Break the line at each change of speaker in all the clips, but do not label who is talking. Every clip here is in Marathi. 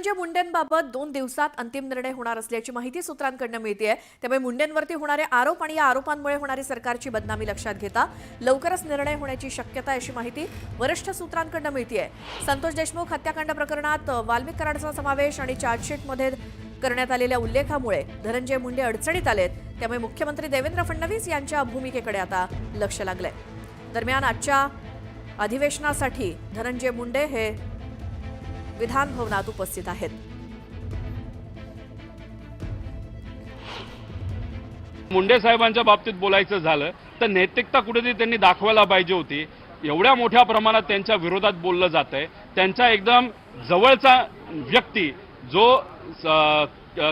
धनंजय मुंडेंबाबत दोन दिवसात अंतिम निर्णय होणार असल्याची माहिती सूत्रांकडनं आहे त्यामुळे मुंडेंवरती होणारे आरोप आणि या आरोपांमुळे होणारी सरकारची बदनामी लक्षात घेता लवकरच निर्णय होण्याची शक्यता अशी माहिती वरिष्ठ सूत्रांकडनं आहे संतोष देशमुख हत्याकांड प्रकरणात वाल्मिक कराडचा समावेश आणि चार्जशीटमध्ये करण्यात आलेल्या उल्लेखामुळे धनंजय मुंडे अडचणीत आलेत. त्यामुळे मुख्यमंत्री देवेंद्र फडणवीस यांच्या भूमिकेकडे आता लक्ष लागलंय. दरम्यान आजच्या अधिवेशनासाठी धनंजय मुंडे हे विधानभवनात उपस्थित आहेत.
मुंडे साहेबांच्या बाबतीत बोलायचं झालं तर नैतिकता कुठेतरी त्यांनी दाखवायला पाहिजे होती. एवढ्या मोठ्या प्रमाणात त्यांच्या विरोधात बोललं जात आहे त्यांचा एकदम जवळचा व्यक्ती जो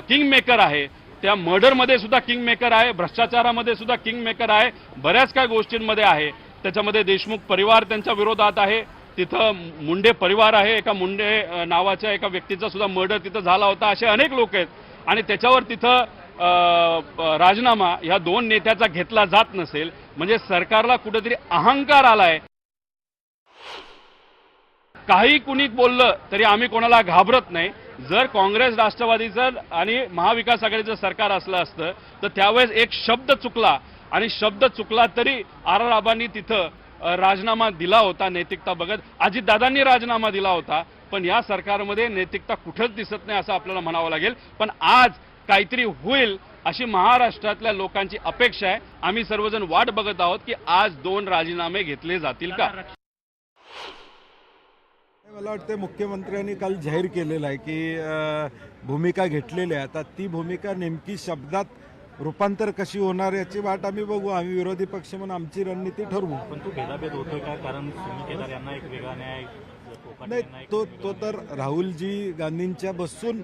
किंग मेकर आहे त्या मर्डरमध्ये सुद्धा किंग मेकर आहे भ्रष्टाचारामध्ये सुद्धा किंग मेकर आहे बऱ्याच काय गोष्टींमध्ये आहे. त्याच्यामध्ये देशमुख परिवार त्यांच्या विरोधात आहे. तिथं मुंडे परिवार आहे एका मुंडे नावाच्या एका व्यक्तीचा सुद्धा मर्डर तिथं झाला होता असे अनेक लोक आहेत. आणि त्याच्यावर तिथं राजीनामा ह्या दोन नेत्याचा घेतला जात नसेल. म्हणजे सरकारला कुठेतरी अहंकार आलाय. काही कुणी बोललं तरी आम्ही कोणाला घाबरत नाही. जर काँग्रेस राष्ट्रवादीचं आणि महाविकास आघाडीचं सरकार असलं असतं तर त्यावेळेस एक शब्द चुकला. आणि शब्द चुकला तरी आर आबांनी तिथं राजीनामा दिला होता नैतिकता बघत. अजितदादांनी राजीनामा दिला होता पण या सरकारमध्ये नैतिकता कुठंच दिसत नाही असं आपल्याला म्हणावं लागेल. पण आज काहीतरी होईल अशी महाराष्ट्रातल्या लोकांची अपेक्षा आहे. आम्ही सर्वजण वाट बघत आहोत की आज दोन राजीनामे घेतले जातील का?
मला वाटतं मुख्यमंत्र्यांनी काल जाहीर केलेलं आहे की भूमिका घेतलेली आहे आता ती भूमिका नेमकी शब्दात रूपांतर कशी होणार याची वाट आम्ही बघू. आम्ही विरोधी पक्ष म्हणून आमची रणनीती ठरवू.
पण तो भेदाभेद होतोय का? कारण सुनील केदार यांना एक वेगळा न्याय
नाही तो तो तर राहुलजी गांधींच्या बसून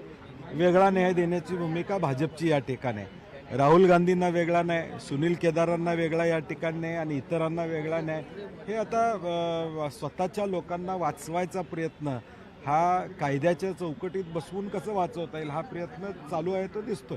वेगळा न्याय देण्याची भूमिका भाजपची या ठिकाणी आहे. राहुल गांधींना वेगळा न्याय सुनील केदारांना वेगळा या ठिकाणी न्याय आणि इतरांना वेगळा न्याय हे आता स्वतःच्या लोकांना वाचवायचा प्रयत्न हा कायद्याच्या चौकटीत बसवून कसं वाचवता येईल हा प्रयत्न चालू आहे तो दिसतो